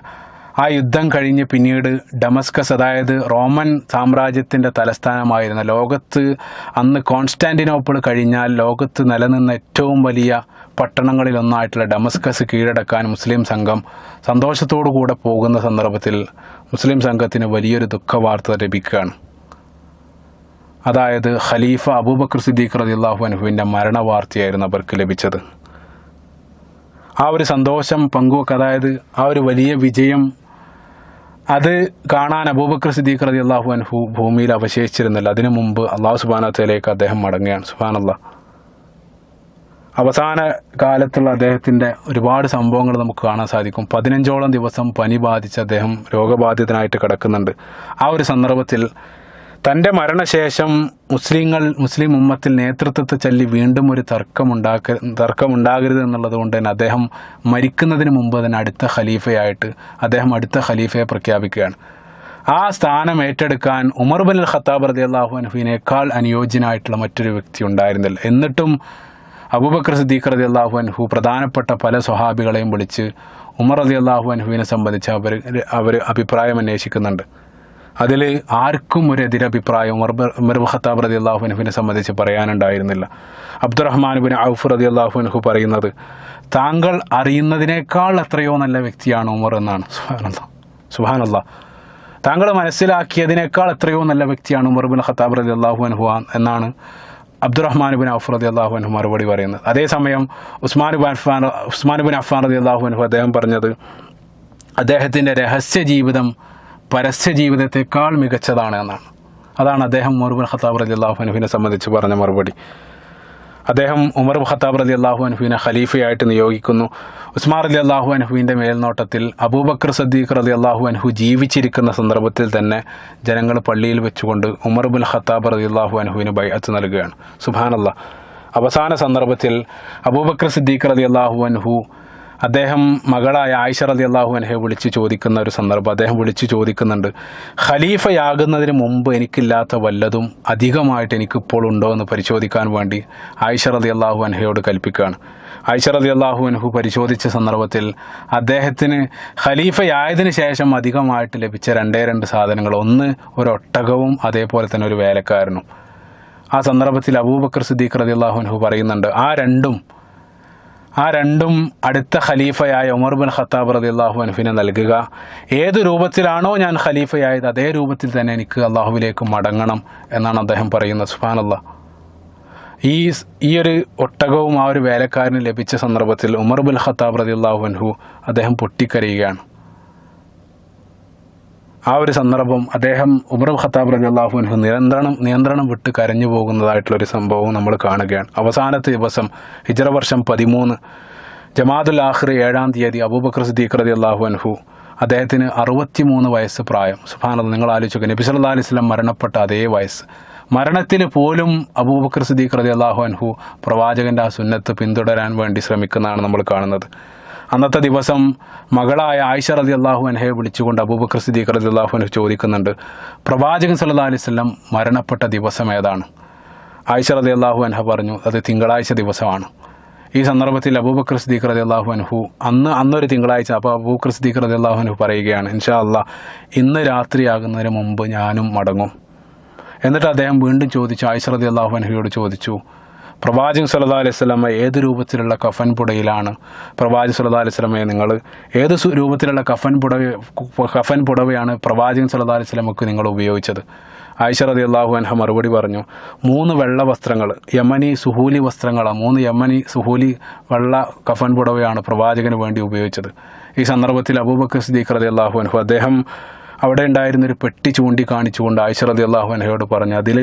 ആ യുദ്ധം കഴിഞ്ഞ് പിന്നീട് ഡമസ്കസ് അതായത് റോമൻ സാമ്രാജ്യത്തിന്റെ തലസ്ഥാനമായിരുന്ന ലോകത്ത് അന്ന് കോൺസ്റ്റാന്റിനോപ്പിൾ കഴിഞ്ഞാൽ ലോകത്ത് നിലനിന്ന ഏറ്റവും വലിയ പട്ടണങ്ങളിലൊന്നായിട്ടുള്ള ഡമസ്കസ് കീഴടക്കാൻ മുസ്ലിം സംഘം സന്തോഷത്തോടു കൂടെ പോകുന്ന സന്ദർഭത്തിൽ മുസ്ലിം സംഘത്തിന് വലിയൊരു ദുഃഖവാർത്ത ലഭിക്കുകയാണ്. അതായത് ഖലീഫ അബൂബക്കർ സിദ്ദീഖ് റതി റളിയല്ലാഹു മരണ മരണവാർത്തയായിരുന്നു അവർക്ക് ലഭിച്ചത്. ആ ഒരു സന്തോഷം പങ്കുവെക്ക അതായത് ആ ഒരു വലിയ വിജയം അത് കാണാൻ അബൂബക്കർ സിദ്ദീഖ് റതി അള്ളാഹു അനുഹു ഭൂമിയിൽ അവശേഷിച്ചിരുന്നില്ല. അതിനു മുമ്പ് അള്ളാഹു സുബാനത്തിലേക്ക് അദ്ദേഹം മടങ്ങുകയാണ്. സുബാനല്ല അവസാന കാലത്തുള്ള അദ്ദേഹത്തിന്റെ ഒരുപാട് സംഭവങ്ങൾ നമുക്ക് കാണാൻ സാധിക്കും. പതിനഞ്ചോളം ദിവസം പനി ബാധിച്ച് അദ്ദേഹം രോഗബാധിതനായിട്ട് കിടക്കുന്നുണ്ട്. ആ ഒരു സന്ദർഭത്തിൽ തന്റെ മരണശേഷം മുസ്ലിങ്ങൾ മുസ്ലിം ഉമ്മത്തിൽ നേതൃത്വത്തെ ചൊല്ലി വീണ്ടും ഒരു തർക്കമുണ്ടാക്ക തർക്കമുണ്ടാകരുത് എന്നുള്ളത് കൊണ്ട് തന്നെ അദ്ദേഹം മരിക്കുന്നതിന് മുമ്പ് തന്നെ അടുത്ത ഖലീഫയായിട്ട് അദ്ദേഹം അടുത്ത ഖലീഫയെ പ്രഖ്യാപിക്കുകയാണ്. ആ സ്ഥാനം ഏറ്റെടുക്കാൻ ഉമർ ബിൻ അൽ ഖത്താബ് റതി അള്ളാഹു അൻഹുവിനേക്കാൾ അനുയോജ്യനായിട്ടുള്ള മറ്റൊരു വ്യക്തി ഉണ്ടായിരുന്നില്ല. എന്നിട്ടും അബൂബക്കർ സിദ്ദീഖ് റതി അള്ളാഹു അൻഹു പ്രധാനപ്പെട്ട പല സ്വഹാബികളെയും വിളിച്ച് ഉമർ റതി അള്ളാഹു അൻഹുവിനെ സംബന്ധിച്ച് അവർ അവർ അഭിപ്രായം അന്വേഷിക്കുന്നുണ്ട്. അതിൽ ആർക്കും ഒരു എതിരഭിപ്രായം ഉമർ ബ- ഉമർ ഖത്താബ് റതി അള്ളാഹുനഹുവിനെ സംബന്ധിച്ച് പറയാനുണ്ടായിരുന്നില്ല. അബ്ദുറഹ്മാൻ ബിൻ ഔഫ് റതി അള്ളാഹുനഹു പറയുന്നത് താങ്കൾ അറിയുന്നതിനേക്കാൾ എത്രയോ നല്ല വ്യക്തിയാണ് ഉമർ എന്നാണ്. സുഹാനല്ല സുഹാനല്ല താങ്കൾ മനസ്സിലാക്കിയതിനേക്കാൾ എത്രയോ നല്ല വ്യക്തിയാണ് ഉമർ ബിൻ ഖത്താബ് റതി അള്ളാഹു അൻഹു എന്നാണ് അബ്ദുറഹ്മാൻ ബിൻ ഔഫ് റതി അള്ളാഹുനഹു മറുപടി പറയുന്നത്. അതേസമയം Usman bin Affan Usman bin Affan റതി അള്ളാഹു അൻഹു അദ്ദേഹം പറഞ്ഞത് അദ്ദേഹത്തിന്റെ രഹസ്യ ജീവിതം പരസ്യ ജീവിതത്തെക്കാൾ മികച്ചതാണ് എന്നാണ്. അതാണ് അദ്ദേഹം ഉമർ ബിൻ ഖത്താബ് റതി അള്ളാഹു അൻഹുവിനെ സംബന്ധിച്ച് പറഞ്ഞ മറുപടി. അദ്ദേഹം ഉമർ ഖത്താബ് റതി അള്ളാഹു അനുഹുവിനെ ഖലീഫയായിട്ട് നിയോഗിക്കുന്നു. ഉസ്മാർ അലി അള്ളാഹു അനുഹുവിന്റെ മേൽനോട്ടത്തിൽ അബൂബക്കർ സദ്ദീഖ് അലി അള്ളാഹു അൻഹു ജീവിച്ചിരിക്കുന്ന സന്ദർഭത്തിൽ തന്നെ ജനങ്ങൾ പള്ളിയിൽ വെച്ചുകൊണ്ട് ഉമർ ബുൽ ഖത്താബ് അലി അള്ളാഹു അനുഹുവിന് ബൈഅത്ത് നൽകുകയാണ്. സുബാനല്ല അവസാന സന്ദർഭത്തിൽ അബൂബക്കർ സിദ്ദീഖ് അലി അള്ളാഹു അൻഹു അദ്ദേഹം മകളായ ആയിഷ റലി അള്ളാഹു അൻഹയെ വിളിച്ച് ചോദിക്കുന്ന ഒരു സന്ദർഭം അദ്ദേഹം വിളിച്ച് ചോദിക്കുന്നുണ്ട് ഖലീഫയാകുന്നതിന് മുമ്പ് എനിക്കില്ലാത്ത വല്ലതും അധികമായിട്ട് എനിക്കിപ്പോൾ ഉണ്ടോ എന്ന് പരിശോധിക്കാൻ വേണ്ടി ആയിഷ റലി അള്ളാഹു അൻഹയോട് കൽപ്പിക്കുകയാണ്. ആയിഷ അലി അള്ളാഹു അൻഹു പരിശോധിച്ച സന്ദർഭത്തിൽ അദ്ദേഹത്തിന് ഖലീഫയായതിനു ശേഷം അധികമായിട്ട് ലഭിച്ച രണ്ടേ രണ്ട് സാധനങ്ങൾ ഒന്ന് ഒരു അതേപോലെ തന്നെ ഒരു വേലക്കാരനും. ആ സന്ദർഭത്തിൽ അബൂബക്കർ സിദ്ദീഖ് റതി അള്ളാഹു അൻഹു പറയുന്നുണ്ട് ആ രണ്ടും ആ രണ്ടും അടുത്ത ഖലീഫയായ ഉമർ ബിൻ ഖത്താബ് റതി അള്ളാഹു അൻഫിനെ നൽകുക. ഏത് രൂപത്തിലാണോ ഞാൻ ഖലീഫയായത് അതേ രൂപത്തിൽ തന്നെ എനിക്ക് അള്ളാഹുവിലേക്ക് മടങ്ങണം എന്നാണ് അദ്ദേഹം പറയുന്നത്. സുഫാനല്ല ഈ ഈ ഒരു ഒട്ടകവും ആ ഒരു വേലക്കാരന് ലഭിച്ച സന്ദർഭത്തിൽ ഉമർ ബിൻ ഖത്താബ് റതി അള്ളാഹു അൻഹു അദ്ദേഹം പൊട്ടിക്കരയുകയാണ്. ആ ഒരു സന്ദർഭം അദ്ദേഹം ഉമർ ഖത്താബ് അള്ളാഹു അൻഹു നിയന്ത്രണം നിയന്ത്രണം വിട്ട് കരഞ്ഞു പോകുന്നതായിട്ടുള്ളൊരു സംഭവം നമ്മൾ കാണുകയാണ്. അവസാനത്തെ ദിവസം ഹിജറ വർഷം പതിമൂന്ന് ജമാദുൽ ആഖിർ ഏഴാം തീയതി അബൂബക്കർ സിദ്ദീഖ് റതി അള്ളാഹു അൻഹു അദ്ദേഹത്തിന് അറുപത്തിമൂന്ന് വയസ്സ് പ്രായം. സുഫാനത് നിങ്ങൾ ആലോചിക്കുക നബി സല്ലല്ലാഹു അലൈഹി വസല്ലം മരണപ്പെട്ട അതേ വയസ്സ്. മരണത്തിന് പോലും അബൂബക്കർ സിദ്ദീഖ് റതി അള്ളാഹു അൻഹു പ്രവാചകന്റെ ആ സുന്നത്ത് പിന്തുടരാൻ വേണ്ടി ശ്രമിക്കുന്നതാണ് നമ്മൾ കാണുന്നത്. അന്നത്തെ ദിവസം മകളായ ആയിഷ റതി അള്ളാഹു അൻഹയെ വിളിച്ചുകൊണ്ട് അബൂബക്കർ സിദ്ദീഖ് റതി അള്ളാഹു അൻഹു ചോദിക്കുന്നുണ്ട് പ്രവാചകൻ സല്ലാ അലൈഹി വസല്ലം മരണപ്പെട്ട ദിവസം ഏതാണ്? ആയിഷ റതി അള്ളാഹു അൻഹ പറഞ്ഞു അത് തിങ്കളാഴ്ച ദിവസമാണ്. ഈ സന്ദർഭത്തിൽ അബൂബക്കർ സിദ്ദീഖ് റതി അള്ളാഹു അൻഹു അന്ന് അന്നൊരു തിങ്കളാഴ്ച അപ്പോൾ അബൂബക്കർ സിദ്ദീഖ് റതി അള്ളാഹു അൻഹു പറയുകയാണ് ഇൻഷാ അള്ളാഹ് ഇന്ന് രാത്രിയാകുന്നതിന് മുമ്പ് ഞാനും മടങ്ങും. എന്നിട്ട് അദ്ദേഹം വീണ്ടും ചോദിച്ചു ആയിഷ റതി അള്ളാഹു ചോദിച്ചു പ്രവാചകൻ സല്ലല്ലാഹു അലൈഹി വസല്ലമ ഏത് രൂപത്തിലുള്ള കഫൻ പുടയിലാണ്? പ്രവാചകൻ സല്ലല്ലാഹു അലൈഹി വസല്ലമയെ നിങ്ങൾ ഏത് രൂപത്തിലുള്ള കഫൻ പുടവ കഫൻ പുടവയാണ് പ്രവാചകൻ സല്ലല്ലാഹു അലൈഹി വസല്ലമക്ക് നിങ്ങൾ ഉപയോഗിച്ചത്? ആയിഷ റതി അള്ളാഹു അൻഹ മറുപടി പറഞ്ഞു മൂന്ന് വെള്ള വസ്ത്രങ്ങൾ യമനി സുഹൂലി വസ്ത്രങ്ങളാണ് മൂന്ന് യമനി സുഹൂലി വെള്ള കഫൻ പുടവയാണ് പ്രവാചകന് വേണ്ടി ഉപയോഗിച്ചത്. ഈ സന്ദർഭത്തിൽ അബൂബക്കർ സിദ്ദീഖ് റതി അള്ളാഹു അൻഹു അദ്ദേഹം അവിടെ ഉണ്ടായിരുന്നൊരു പെട്ടി ചൂണ്ടിക്കാണിച്ചുകൊണ്ട് ആയിഷ റതി അള്ളാഹു അൻഹയോട് പറഞ്ഞു അതിൽ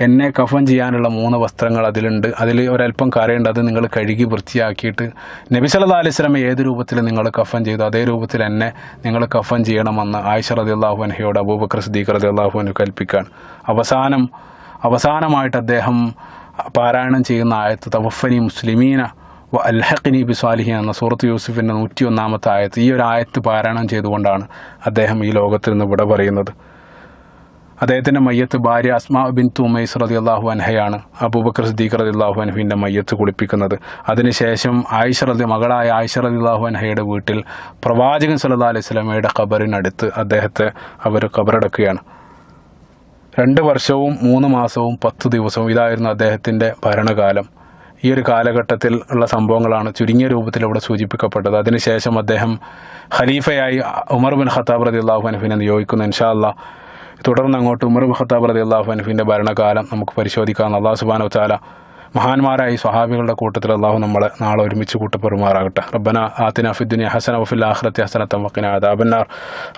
എന്നെ കഫൻ ചെയ്യാനുള്ള മൂന്ന് വസ്ത്രങ്ങൾ അതിലുണ്ട്. അതിൽ ഒരല്പം കരയുണ്ട്. അത് നിങ്ങൾ കഴുകി വൃത്തിയാക്കിയിട്ട് നബി സല്ലല്ലാഹു അലൈഹി വസല്ലം ഏത് രൂപത്തിൽ നിങ്ങൾ കഫൻ ചെയ്തു അതേ രൂപത്തിൽ എന്നെ നിങ്ങൾ കഫൻ ചെയ്യണമെന്ന് ആയിഷ റതി അള്ളാഹു അൻഹയോട് അബൂബക്കർ സിദ്ദീഖ് റതി അള്ളാഹു അൻഹു കൽപ്പിക്കുകയാണ്. അവസാനം അവസാനമായിട്ട് അദ്ദേഹം പാരായണം ചെയ്യുന്ന ആയത്ത് തവഫനി മുസ്ലിമീന വ അൽഹഖിനി ബിസ്വാലിഹി എന്ന സൂറത്ത് യൂസുഫിന്റെ നൂറ്റി ഒന്നാമത്തെ ആയത്ത് ഈ ഒരു ആയത്ത് പാരായണം ചെയ്തുകൊണ്ടാണ് അദ്ദേഹം ഈ ലോകത്തിൽ നിന്ന് വിട പറയുന്നത്. അദ്ദേഹത്തിന്റെ മയ്യത്ത് ഭാര്യ അസ്മാ ബിൻ തുമൈസ് റതി അള്ളാഹു അൻഹയാണ് അബൂബക്കർ സിദ്ദീഖ് റതി അള്ളാഹു അൻഹുവിന്റെ മയ്യത്ത് കുളിപ്പിക്കുന്നത്. അതിനുശേഷം ആയിഷ റതി മകളായ ആയിഷ റതി അള്ളാഹു അൻഹയുടെ വീട്ടിൽ പ്രവാചകൻ സല്ലാ അലൈഹി സ്വലമയുടെ ഖബറിനടുത്ത് അദ്ദേഹത്തെ അവർ ഖബറടക്കുകയാണ്. രണ്ട് വർഷവും മൂന്ന് മാസവും പത്ത് ദിവസവും ഇതായിരുന്നു അദ്ദേഹത്തിന്റെ ഭരണകാലം. ഈ ഒരു കാലഘട്ടത്തിൽ ഉള്ള സംഭവങ്ങളാണ് ചുരുങ്ങിയ രൂപത്തിൽ ഇവിടെ സൂചിപ്പിക്കപ്പെട്ടത്. അതിനുശേഷം അദ്ദേഹം ഖലീഫയായി ഉമർ ബിൻ ഖത്താബ് റതി അള്ളാഹു അനഫിനെ നിയോഗിക്കുന്നു. ഇൻഷാ അല്ലാ തുടർന്ന് അങ്ങോട്ട് ഉമർ ഖത്താബ് റതി അള്ളാഹു അനഫിന്റെ ഭരണകാലം നമുക്ക് പരിശോധിക്കാം. അള്ളാഹു സുബാനോ ചാല മഹാന്മാരായി സ്വഹാബികളുടെ കൂട്ടത്തിൽ അള്ളാഹു നമ്മളെ നാളെ ഒരുമിച്ച് കൂട്ടപ്പെറുമാറാകട്ടെ. റബ്ബന ആത്തിന ഫിദ്ദുനിയ ഹസന വഫിൽ ആഖിറത്തി ഹസന തവക്കിന അദാബന്നാർ.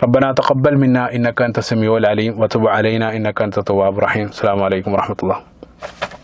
റബ്ബന തഖബ്ബൽ മിന്ന ഇന്നക തസമിയോൽ അലീം വതുബ് അലൈന ഇന്നക അൻത തവ്വാബുർ റഹീം. അസ്സലാമു അലൈക്കും വറഹ്മത്തുള്ളാഹി